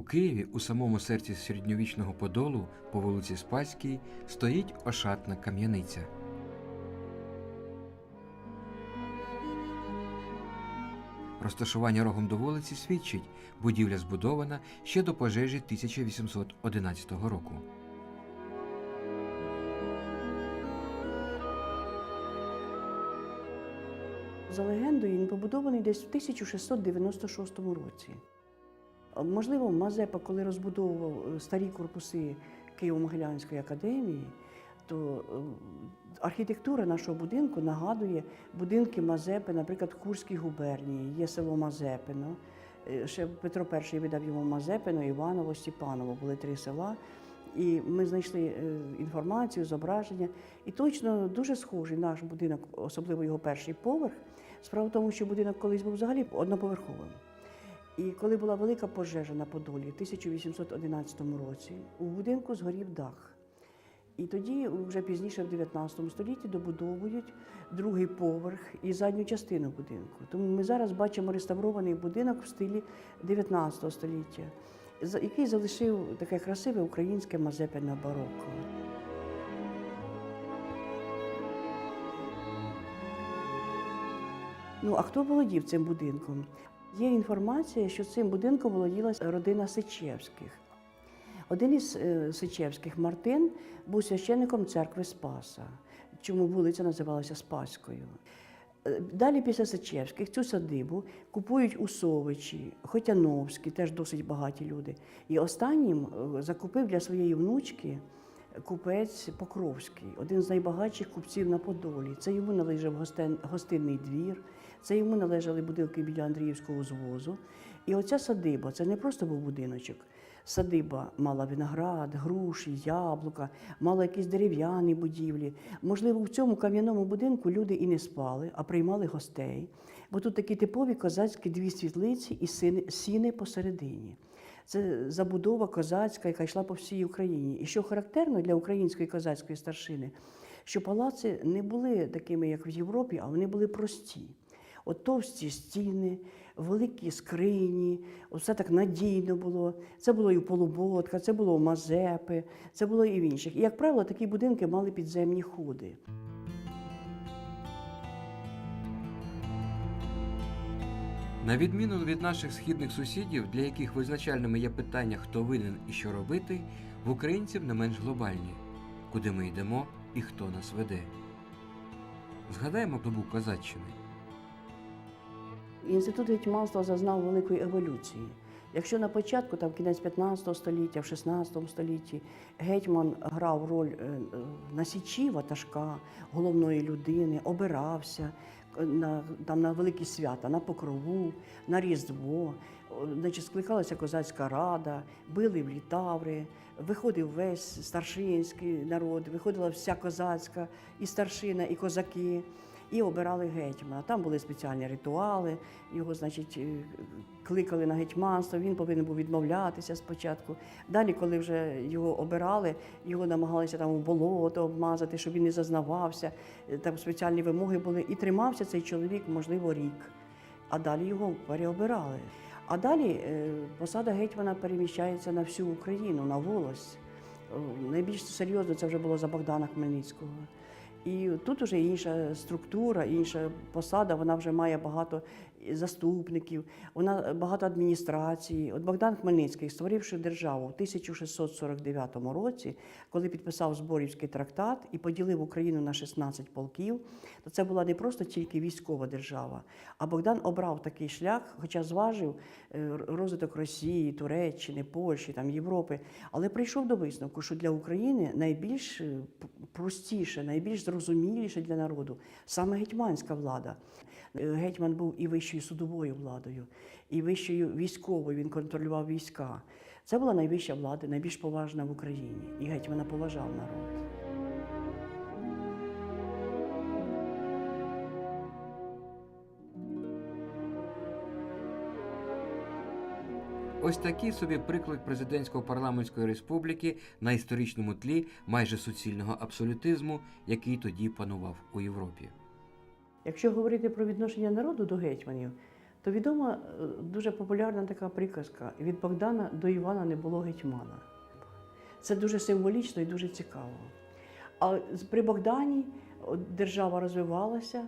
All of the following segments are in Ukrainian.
У Києві, у самому серці середньовічного Подолу, по вулиці Спаській, стоїть ошатна кам'яниця. Розташування рогом до вулиці свідчить, будівля збудована ще до пожежі 1811 року. За легендою, він побудований десь в 1696 році. Можливо, Мазепа, коли розбудовував е, старі корпуси Києво-Могилянської академії, то е, архітектура нашого будинку нагадує будинки Мазепи, наприклад, Курській губернії, є село Мазепино. Е, Ще Петро І видав йому Мазепино, Іваново, Степаново. Були три села. І ми знайшли інформацію, зображення. І точно дуже схожий наш будинок, особливо його перший поверх. Справа в тому, що будинок колись був взагалі одноповерховим. І коли була велика пожежа на Подолі в 1811 році, у будинку згорів дах. І тоді, вже пізніше, в 19 столітті, добудовують другий поверх і задню частину будинку. Тому ми зараз бачимо реставрований будинок в стилі 19 століття, який залишив таке красиве українське мазепине барокко. Ну, а хто володів цим будинком? Є інформація, що цим будинком володіла родина Сичевських. Один із е, Сичевських Мартин був священником церкви Спаса, чому вулиця називалася Спаською. Е, Далі після Сичевських цю садибу купують Усовичі, Хотяновські, теж досить багаті люди. І останнім е, закупив для своєї внучки купець Покровський, один з найбагатших купців на Подолі. Це йому належав гостин, гостинний двір, це йому належали будинки біля Андріївського звозу. І оця садиба це не просто був будиночок. Садиба мала виноград, груші, яблука, мала якісь дерев'яні будівлі. Можливо, в цьому кам'яному будинку люди і не спали, а приймали гостей. Бо тут такі типові козацькі дві світлиці і сіни посередині. Це забудова козацька, яка йшла по всій Україні. І що характерно для української козацької старшини, що палаци не були такими, як в Європі, а вони були прості. От товсті стіни, великі скрині, все так надійно було. Це було і у Полуботка, це було у Мазепи, це було і в інших. І, як правило, такі будинки мали підземні ходи. На відміну від наших східних сусідів, для яких визначальними є питання, хто винен і що робити, в українців не менш глобальні куди ми йдемо і хто нас веде. Згадаємо добу козаччини. Інститут гетьманства зазнав великої еволюції. Якщо на початку, там кінець 15 століття, в 16 столітті, гетьман грав роль е, на січі ватажка, головної людини, обирався е, на, там, на великі свята, на покрову, на Різдво, значить, скликалася козацька рада, били в літаври, виходив весь старшинський народ, виходила вся козацька, і старшина, і козаки і обирали гетьмана. Там були спеціальні ритуали, його, значить, е, кликали на гетьманство, він повинен був відмовлятися спочатку. Далі, коли вже його обирали, його намагалися там у болото обмазати, щоб він не зазнавався. Е, Там спеціальні вимоги були. І тримався цей чоловік, можливо, рік. А далі його переобирали. А далі е, посада гетьмана переміщається на всю Україну, на волость. Найбільш серйозно це вже було за Богдана Хмельницького. І тут вже інша структура, інша посада, вона вже має багато заступників, вона багато адміністрації. От Богдан Хмельницький, створивши державу в 1649 році, коли підписав Зборівський трактат і поділив Україну на 16 полків, то це була не просто тільки військова держава, а Богдан обрав такий шлях, хоча зважив е, розвиток Росії, Туреччини, Польщі, там, Європи, але прийшов до висновку, що для України найбільш е, простіше, найбільш зрозуміліше для народу саме гетьманська влада. Е, Гетьман був і вищою судовою владою, і вищою військовою. Він контролював війська. Це була найвища влада, найбільш поважна в Україні. І гетьмана поважав народ. Ось такий собі приклад президентсько парламентської республіки на історичному тлі майже суцільного абсолютизму, який тоді панував у Європі. Якщо говорити про відношення народу до гетьманів, то відома е, дуже популярна така приказка від Богдана до Івана не було гетьмана. Це дуже символічно і дуже цікаво. А при Богдані держава розвивалася,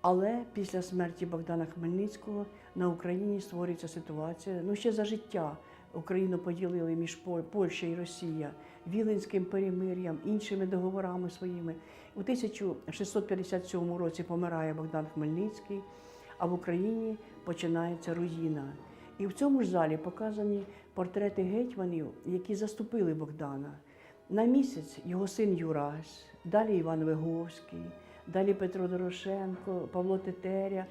але після смерті Богдана Хмельницького на Україні створюється ситуація. Ну, ще за життя Україну поділили між Пол- Польща і Росія, Віленським перемир'ям, іншими договорами своїми. У 1657 році помирає Богдан Хмельницький, а в Україні починається руїна. І в цьому ж залі показані портрети гетьманів, які заступили Богдана. На місяць його син Юрась, далі Іван Виговський, далі Петро Дорошенко, Павло Тетеря,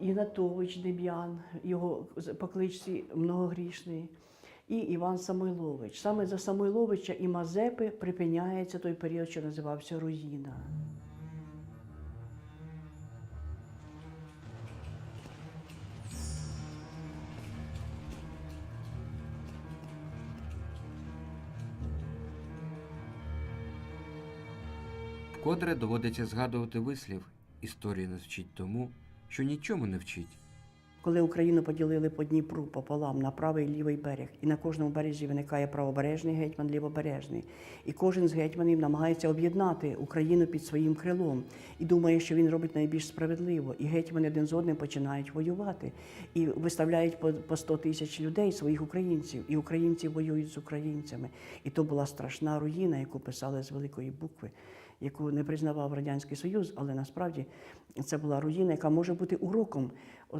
Ігнатович Дем'ян, його з- по кличці многогрішний, і Іван Самойлович. Саме за Самойловича і Мазепи припиняється той період, що називався Руїна. Вкотре доводиться згадувати вислів історія нас вчить тому, що нічому не вчить. Коли Україну поділили по Дніпру пополам на правий і лівий берег, і на кожному березі виникає правобережний гетьман, лівобережний. І кожен з гетьманів намагається об'єднати Україну під своїм крилом і думає, що він робить найбільш справедливо. І гетьмани один з одним починають воювати і виставляють по, по 100 тисяч людей своїх українців, і українці воюють з українцями. І то була страшна руїна, яку писали з великої букви. Яку не признавав Радянський Союз, але насправді це була руїна, яка може бути уроком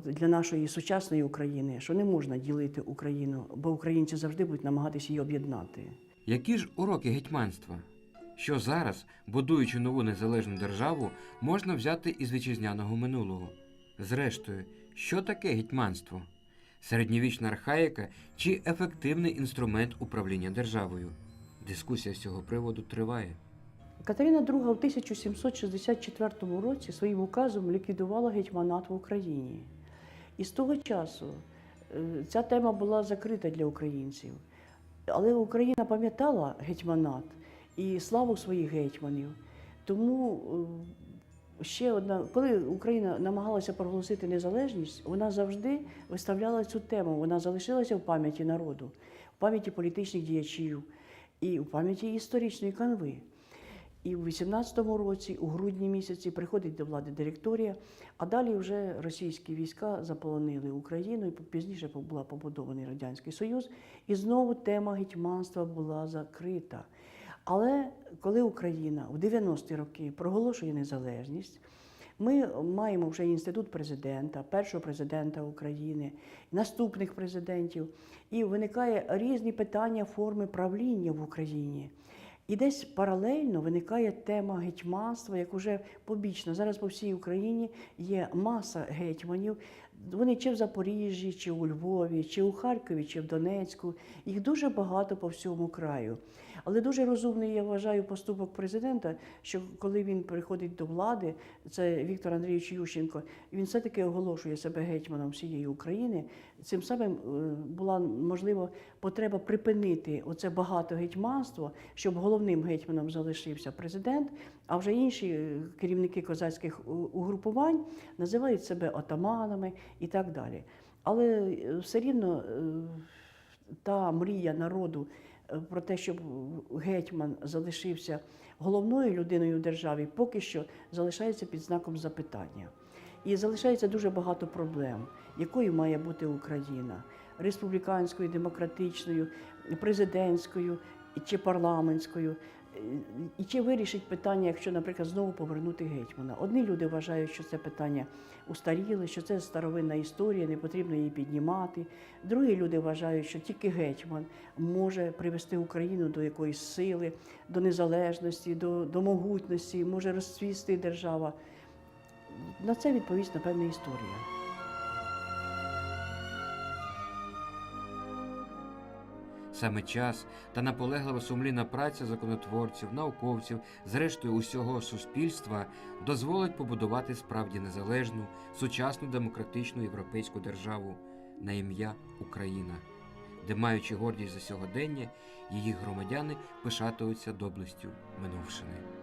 для нашої сучасної України, що не можна ділити Україну, бо українці завжди будуть намагатися її об'єднати. Які ж уроки гетьманства? Що зараз, будуючи нову незалежну державу, можна взяти із вітчизняного минулого? Зрештою, що таке гетьманство? Середньовічна архаїка чи ефективний інструмент управління державою? Дискусія з цього приводу триває. Катерина II в 1764 році своїм указом ліквідувала гетьманат в Україні. І з того часу е, ця тема була закрита для українців. Але Україна пам'ятала гетьманат і славу своїх гетьманів. Тому е, ще одна, коли Україна намагалася проголосити незалежність, вона завжди виставляла цю тему. Вона залишилася в пам'яті народу, в пам'яті політичних діячів і в пам'яті історичної канви. І в 18-му році, у грудні місяці, приходить до влади директорія, а далі вже російські війська заполонили Україну, і пізніше була побудований Радянський Союз, і знову тема гетьманства була закрита. Але коли Україна в 90-ті роки проголошує незалежність, ми маємо вже інститут президента, першого президента України, наступних президентів, і виникає різні питання форми правління в Україні. І десь паралельно виникає тема гетьманства, як уже побічно. Зараз по всій Україні є маса гетьманів. Вони чи в Запоріжжі, чи у Львові, чи у Харкові, чи в Донецьку. Їх дуже багато по всьому краю. Але дуже розумний, я вважаю, поступок президента, що коли він приходить до влади, це Віктор Андрійович Ющенко, він все-таки оголошує себе гетьманом всієї України. Цим самим е, була можливо потреба припинити оце багато гетьманство, щоб головним гетьманом залишився президент, а вже інші е, керівники козацьких угрупувань називають себе отаманами і так далі. Але е, все рівно та мрія народу про те, щоб гетьман залишився головною людиною в державі, поки що залишається під знаком запитання. І залишається дуже багато проблем, якою має бути Україна республіканською, демократичною, президентською чи парламентською. І чи вирішить питання, якщо, наприклад, знову повернути гетьмана? Одні люди вважають, що це питання устаріле, що це старовинна історія, не потрібно її піднімати. Другі люди вважають, що тільки гетьман може привести Україну до якоїсь сили, до незалежності, до, до могутності, може розцвісти держава. На це відповість, напевне, історія. Саме час та наполеглива сумлінна праця законотворців, науковців, зрештою усього суспільства дозволить побудувати справді незалежну, сучасну демократичну європейську державу на ім'я Україна, де, маючи гордість за сьогодення, її громадяни пишатуються доблестю минувшини.